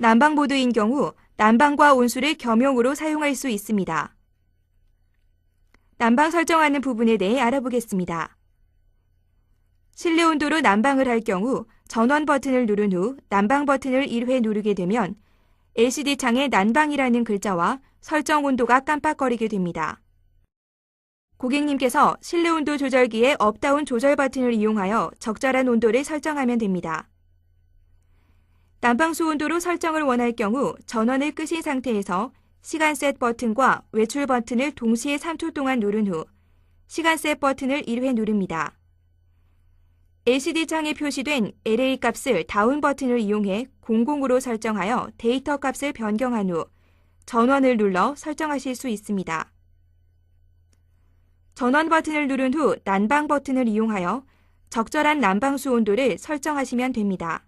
난방 모드인 경우 난방과 온수를 겸용으로 사용할 수 있습니다. 난방 설정하는 부분에 대해 알아보겠습니다. 실내 온도로 난방을 할 경우 전원 버튼을 누른 후 난방 버튼을 1회 누르게 되면 LCD 창에 난방이라는 글자와 설정 온도가 깜빡거리게 됩니다. 고객님께서 실내 온도 조절기의 업다운 조절 버튼을 이용하여 적절한 온도를 설정하면 됩니다. 난방수 온도로 설정을 원할 경우 전원을 끄신 상태에서 시간 셋 버튼과 외출 버튼을 동시에 3초 동안 누른 후 시간 셋 버튼을 1회 누릅니다. LCD 창에 표시된 LA 값을 다운 버튼을 이용해 00으로 설정하여 데이터 값을 변경한 후 전원을 눌러 설정하실 수 있습니다. 전원 버튼을 누른 후 난방 버튼을 이용하여 적절한 난방수 온도를 설정하시면 됩니다.